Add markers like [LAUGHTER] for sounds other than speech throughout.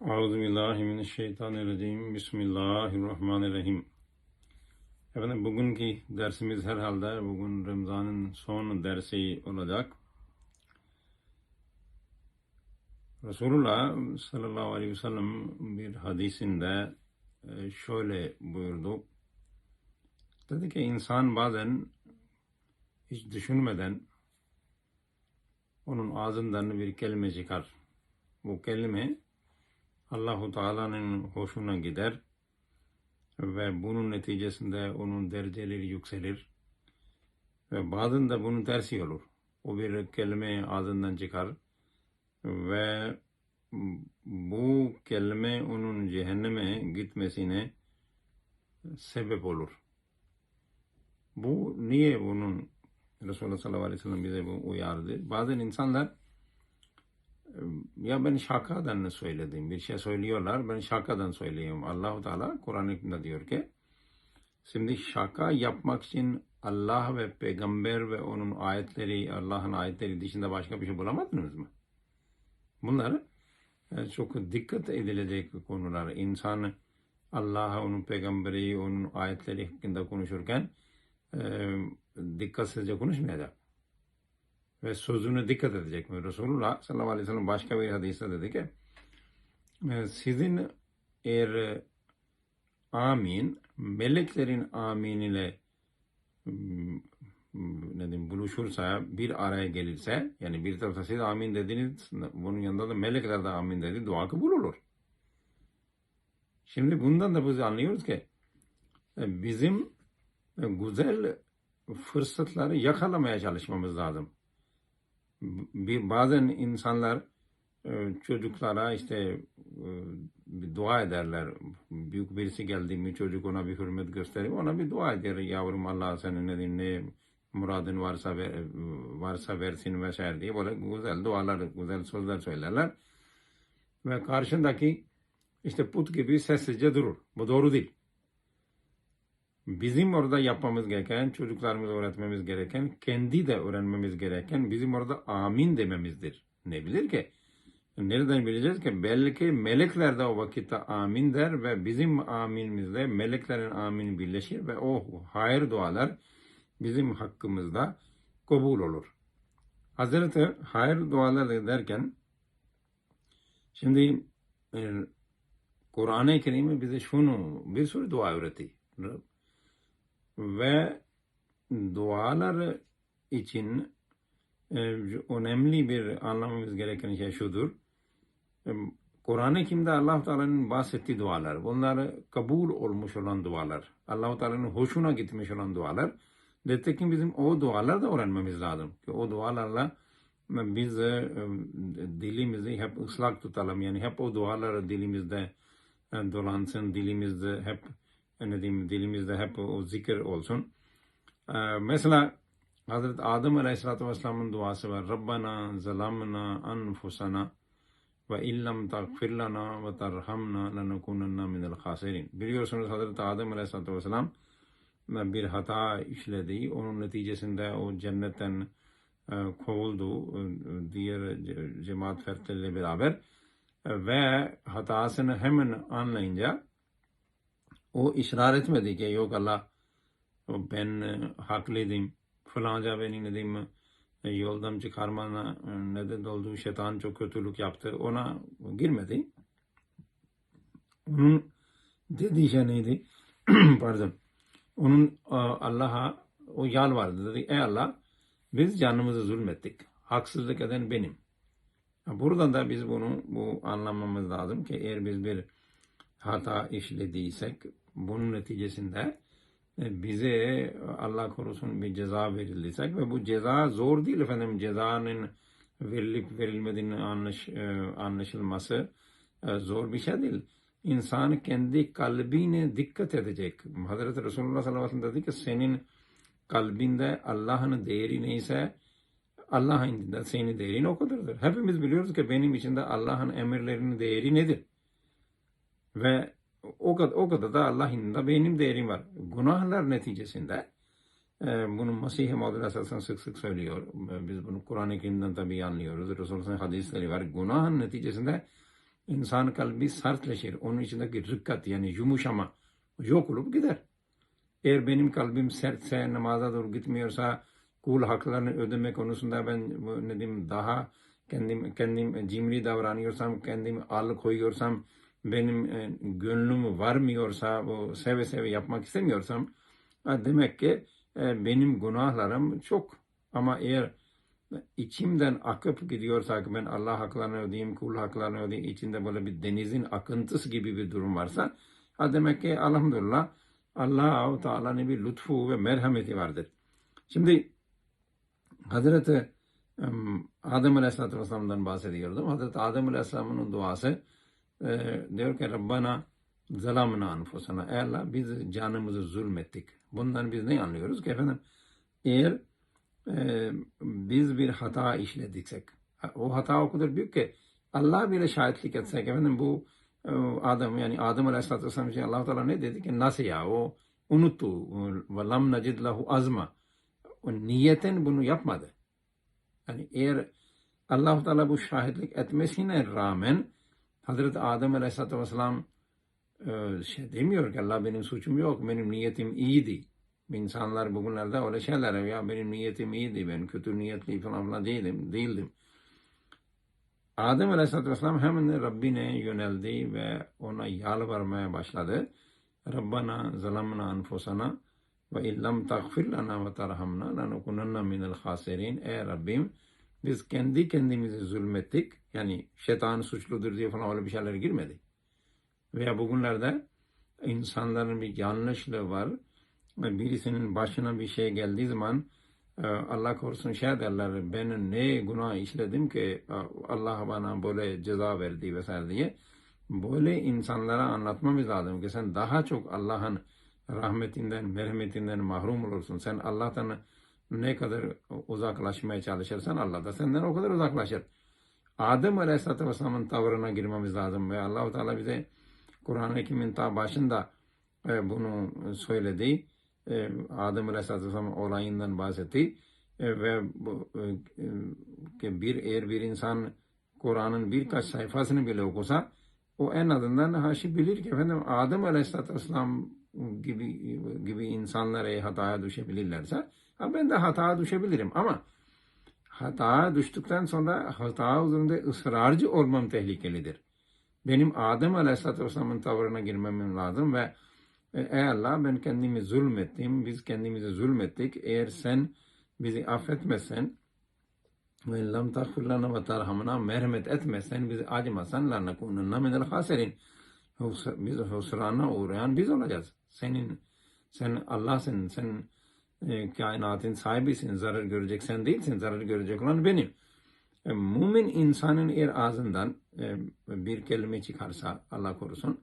Euzubillahimineşşeytanirracim. Bismillahirrahmanirrahim. Efendim bugünkü dersimiz herhalde bugün Ramazan'ın son dersi olacak. Resulullah sallallahu aleyhi ve sellem bir hadisinde e, şöyle buyurdu. Dedi ki insan bazen hiç düşünmeden onun ağzından bir kelime çıkar. Bu kelime Allahu Teala'nın hoşuna gider ve bunun neticesinde onun dereceleri yükselir ve bazen de bunun tersi olur. O bir kelime ağzından çıkar ve bu kelime onun cehenneme gitmesine sebep olur. Bu niye bunun Resulullah sallallahu aleyhi ve sellem bize bu uyardı? Bazen insanlar ya ben şakadan söyledim. Bir şey söylüyorlar. Ben şakadan söylüyorum. Allahu Teala Kur'an-ı Kerim'de diyor ki şimdi şaka yapmak için Allah ve peygamber ve onun ayetleri, Allah'ın ayetleri dışında başka bir şey bulamadınız mı? Bunlar e, çok dikkat edilecek konular. İnsan Allah'a, onun peygamberi, onun ayetleri hakkında konuşurken e, dikkatsizce konuşmayacak ve sözüne dikkat edecek mi? Resulullah sallallahu aleyhi ve sellem başka bir hadiste dedi ki e, sizin eğer e, amin meleklerin amin ile ne diyeyim, buluşursa bir araya gelirse yani bir tarafta siz amin dediniz bunun yanında da melekler de amin dedi dua kabul olur. Şimdi bundan da biz anlıyoruz ki e, bizim güzel fırsatları yakalamaya çalışmamız lazım bir, bazen insanlar e, çocuklara işte e, bir dua ederler. Büyük birisi geldi mi çocuk ona bir hürmet gösterir. Ona bir dua eder. Yavrum Allah senin ne, muradın varsa ver, varsa versin vesaire diye böyle güzel dualar, güzel sözler söylerler. Ve karşındaki işte put gibi sessizce durur. Bu doğru değil. Bizim orada yapmamız gereken, çocuklarımıza öğretmemiz gereken, kendi de öğrenmemiz gereken bizim orada amin dememizdir. Ne bilir ki? Nereden bileceğiz ki? Belki melekler de o vakitte amin der ve bizim aminimizle meleklerin amini birleşir ve o hayır dualar bizim hakkımızda kabul olur. Hazreti hayır dualar derken şimdi e, Kur'an-ı Kerim bize şunu bir sürü dua öğretiyor ve dualar için e, önemli bir anlamamız gereken şey şudur. E, Kur'an-ı Kerim'de Allah Teala'nın bahsettiği dualar, bunlar kabul olmuş olan dualar, Allah Teala'nın hoşuna gitmiş olan dualar. Nitekim bizim o dualar da öğrenmemiz lazım. Ki o dualarla biz e, dilimizi hep ıslak tutalım. Yani hep o dualar dilimizde dolansın, dilimizde hep ne diyeyim dilimizde hep o zikir olsun. Ee, mesela Hazreti Adem Aleyhisselatü Vesselam'ın duası var. Rabbana zalamna anfusana ve illam tagfir lana ve terhamna lenekunenna minel khasirin. Biliyorsunuz Hazreti Adem Aleyhisselatü Vesselam bir hata işledi. Onun neticesinde o cennetten e, kovuldu e, diğer cemaat fertleriyle beraber ve hatasını hemen anlayınca o ısrar etmedi ki yok Allah ben e, haklıydım falanca beni ne diyeyim e, yoldan çıkarmana e, neden olduğu şeytan çok kötülük yaptı ona girmedi. Onun dediği şey neydi? [CLEARS THROAT] Pardon. Onun Allah'a o yalvardı dedi. Ey Allah biz canımızı zulmettik. Haksızlık eden benim. Buradan da biz bunu bu anlamamız lazım ki eğer biz bir hata işlediysek bunun neticesinde e, bize Allah korusun bir ceza verildiysek ve bu ceza zor değil efendim cezanın verilip verilmediğinin anlaş, e, anlaşılması e, zor bir şey değil. İnsan kendi kalbine dikkat edecek. Hazreti Resulullah sallallahu aleyhi ve sellem dedi ki senin kalbinde Allah'ın değeri neyse Allah'ın indinde senin değerin o kadardır. Hepimiz biliyoruz ki benim içinde Allah'ın emirlerinin değeri nedir? Ve o kadar, o kadar da Allah indinde benim değerim var. Günahlar neticesinde e, bunu Mesih-i Aleyhisselam sık sık söylüyor. E, biz bunu Kur'an-ı Kerim'den tabi anlıyoruz. Resulullah'ın hadisleri var. Günahın neticesinde insan kalbi sertleşir. Onun içindeki rıkkat yani yumuşama yok olup gider. Eğer benim kalbim sertse, namaza doğru gitmiyorsa, kul haklarını ödeme konusunda ben ne diyeyim daha kendim kendim cimri davranıyorsam, kendimi ağırlık koyuyorsam, benim e, gönlüm varmıyorsa, bu seve seve yapmak istemiyorsam, demek ki e, benim günahlarım çok. Ama eğer içimden akıp gidiyorsa ki ben Allah haklarını ödeyeyim, kul haklarını ödeyeyim, içinde böyle bir denizin akıntısı gibi bir durum varsa, ha demek ki elhamdülillah Allah-u Teala'nın bir lütfu ve merhameti vardır. Şimdi Hazreti em, Adem Aleyhisselatü Vesselam'dan bahsediyordum. Hazreti Adem Aleyhisselam'ın duası e, diyor ki Rabbana zalamna anfusana. Ey Allah biz canımızı zulmettik. Bundan biz ne anlıyoruz ki efendim eğer e, biz bir hata işlediksek o hata o kadar büyük ki Allah bile şahitlik etsek efendim bu e, Adem yani Adem Aleyhisselatü Vesselam için allah Teala ne dedi ki nasıl ya o unuttu ve lam necid lahu azma o niyeten bunu yapmadı. Yani eğer allah Teala bu şahitlik etmesine rağmen Hazreti Adem Aleyhisselatü Vesselam e, şey demiyor ki Allah benim suçum yok, benim niyetim iyiydi. İnsanlar bugünlerde öyle şeyler ya benim niyetim iyiydi, ben kötü niyetli falan filan değilim, değildim. Adem Aleyhisselatü Vesselam hemen Rabbine yöneldi ve ona yalvarmaya başladı. Rabbana zalamna anfusana ve illam tagfir lana ve tarhamna lanakunanna minel khasirin. Ey Rabbim biz kendi kendimizi zulmettik. Yani şeytan suçludur diye falan öyle bir şeyler girmedi. Veya bugünlerde insanların bir yanlışlığı var. Birisinin başına bir şey geldiği zaman e, Allah korusun şey derler ben ne günah işledim ki Allah bana böyle ceza verdi vesaire diye. Böyle insanlara anlatmamız lazım ki sen daha çok Allah'ın rahmetinden, merhametinden mahrum olursun. Sen Allah'tan ne kadar uzaklaşmaya çalışırsan Allah da senden o kadar uzaklaşır. Adem Aleyhisselatü Vesselam'ın tavrına girmemiz lazım ve allah Teala bize Kur'an-ı Hakim'in ta başında e, bunu söyledi. E, Adem Aleyhisselatü Vesselam olayından bahsetti. E, ve bir eğer bir insan Kur'an'ın birkaç sayfasını bile okusa o en azından haşi bilir ki efendim Adem Aleyhisselatü Vesselam gibi gibi insanlara hataya düşebilirlerse ha ben de hataya düşebilirim ama hataya düştükten sonra hata üzerinde ısrarcı olmam tehlikelidir. Benim Adem Aleyhisselatü Vesselam'ın tavrına girmem lazım ve ey Allah ben kendimi zulmettim, biz kendimizi zulmettik. Eğer sen bizi affetmezsen ve lam tagfir lana ve tarhamna merhamet etmezsen, bizi acımasan la nekununna minel hasirin. Biz husrana uğrayan biz olacağız. Senin, sen Allah'sın, sen e, kainatın sahibisin, zarar görecek sen değilsin, zarar görecek olan benim. E, insanın eğer ağzından e, bir kelime çıkarsa, Allah korusun,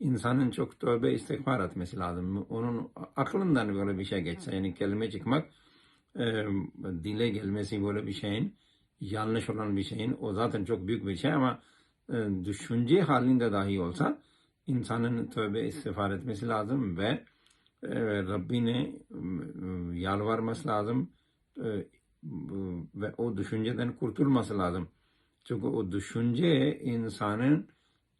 insanın çok tövbe istiğfar etmesi lazım. Onun aklından böyle bir şey geçse, yani kelime çıkmak, e, dile gelmesi böyle bir şeyin, yanlış olan bir şeyin, o zaten çok büyük bir şey ama e, düşünce halinde dahi olsa, insanın tövbe istiğfar etmesi lazım ve Rabbine yalvarması lazım e, ve o düşünceden kurtulması lazım. Çünkü o düşünce insanın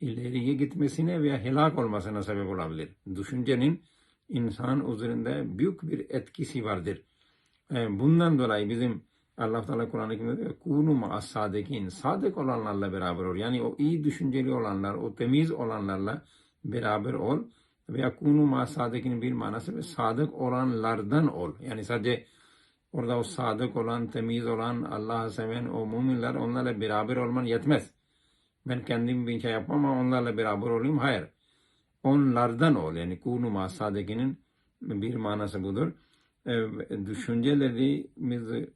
ileriye gitmesine veya helak olmasına sebep olabilir. Düşüncenin insan üzerinde büyük bir etkisi vardır. E, bundan dolayı bizim Allah Teala Kur'an-ı Kerim'de diyor kunu ma'as sadekin sadık olanlarla beraber ol. Yani o iyi düşünceli olanlar, o temiz olanlarla beraber ol veya kunu ma sadıkın bir manası ve sadık olanlardan ol. Yani sadece orada o sadık olan, temiz olan, Allah'ı seven o müminler onlarla beraber olman yetmez. Ben kendim bir şey yapmam ama onlarla beraber olayım. Hayır. Onlardan ol. Yani kunu ma sadıkının bir manası budur. E, düşüncelerimiz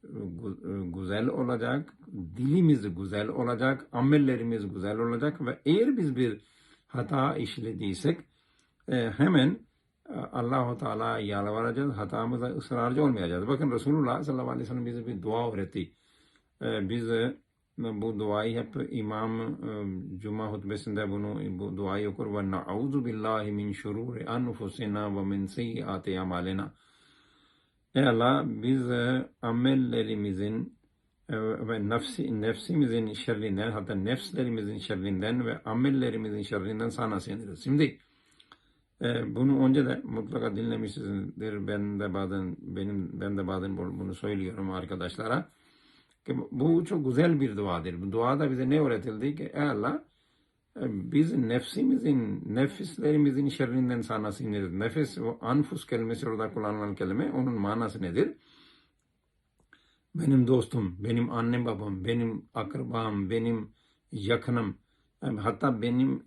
güzel olacak, dilimiz güzel olacak, amellerimiz güzel olacak ve eğer biz bir hata işlediysek hemen e, Allahu Teala yalvaracağız. Hatamıza ısrarcı olmayacağız. Bakın Resulullah sallallahu aleyhi ve sellem bize bir dua öğretti. E, biz e, bu duayı hep İmam e, Cuma hutbesinde bunu bu duayı okur ve na'udhu billahi min şururi anfusina ve min seyyiati amalina. Ey Allah biz e, amellerimizin e, ve nefsi, nefsimizin şerrinden hatta nefslerimizin şerrinden ve amellerimizin şerrinden sana sığınırız. Şimdi e, bunu önce de mutlaka dinlemişsinizdir. Ben de bazen benim ben de bazen bunu söylüyorum arkadaşlara. Ki bu çok güzel bir duadır. Bu duada bize ne öğretildi ki ey Allah biz nefsimizin, nefislerimizin şerrinden sana sığınırız. Nefis, o anfus kelimesi orada kullanılan kelime, onun manası nedir? Benim dostum, benim annem babam, benim akrabam, benim yakınım, hatta benim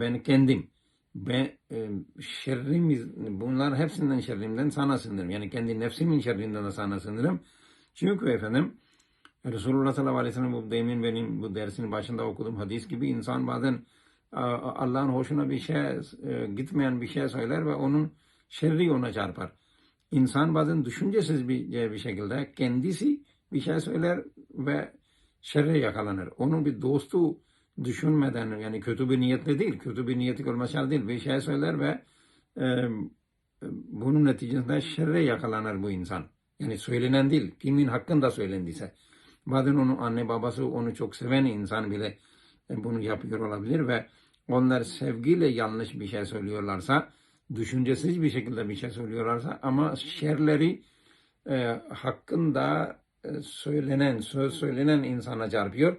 ben kendim ve e, şerrimiz bunlar hepsinden şerrimden sana sığınırım. Yani kendi nefsimin şerrinden de sana sığınırım. Çünkü efendim Resulullah sallallahu aleyhi ve sellem bu demin benim bu dersin başında okuduğum hadis gibi insan bazen Allah'ın hoşuna bir şey e, gitmeyen bir şey söyler ve onun şerri ona çarpar. İnsan bazen düşüncesiz bir, bir şekilde kendisi bir şey söyler ve şerre yakalanır. Onun bir dostu düşünmeden yani kötü bir niyetle değil, kötü bir niyeti olma şart değil. Bir şey söyler ve e, bunun neticesinde şerre yakalanır bu insan. Yani söylenen değil, kimin hakkında söylendiyse. Bazen onun anne babası onu çok seven insan bile e, bunu yapıyor olabilir ve onlar sevgiyle yanlış bir şey söylüyorlarsa, düşüncesiz bir şekilde bir şey söylüyorlarsa ama şerleri e, hakkında e, söylenen, söz söylenen insana çarpıyor.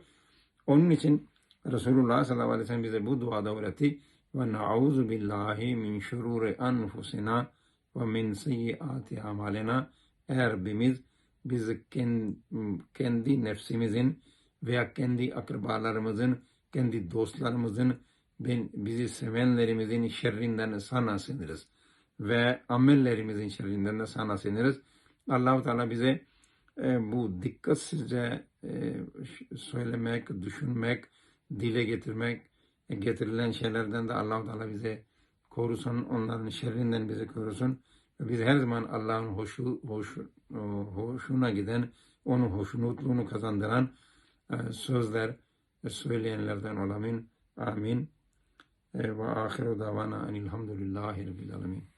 Onun için Resulullah sallallahu aleyhi ve sellem bize bu duada öğretti. Ve na'uzu billahi min şururi anfusina ve min seyyiati amalena. Eğer bimiz biz kendi nefsimizin veya kendi akrabalarımızın, kendi dostlarımızın, ben, bizi sevenlerimizin şerrinden sana sınırız. Ve amellerimizin şerrinden de sana sınırız. allah Teala bize e, bu dikkatsizce e, söylemek, düşünmek, dile getirmek, e, getirilen şeylerden de allah Teala bize korusun, onların şerrinden bizi korusun. Biz her zaman Allah'ın hoşu, hoş, hoşuna giden, onun hoşnutluğunu kazandıran e, sözler söyleyenlerden olamin. Amin. Ve ahiru davana enilhamdülillahi rabbil alemin.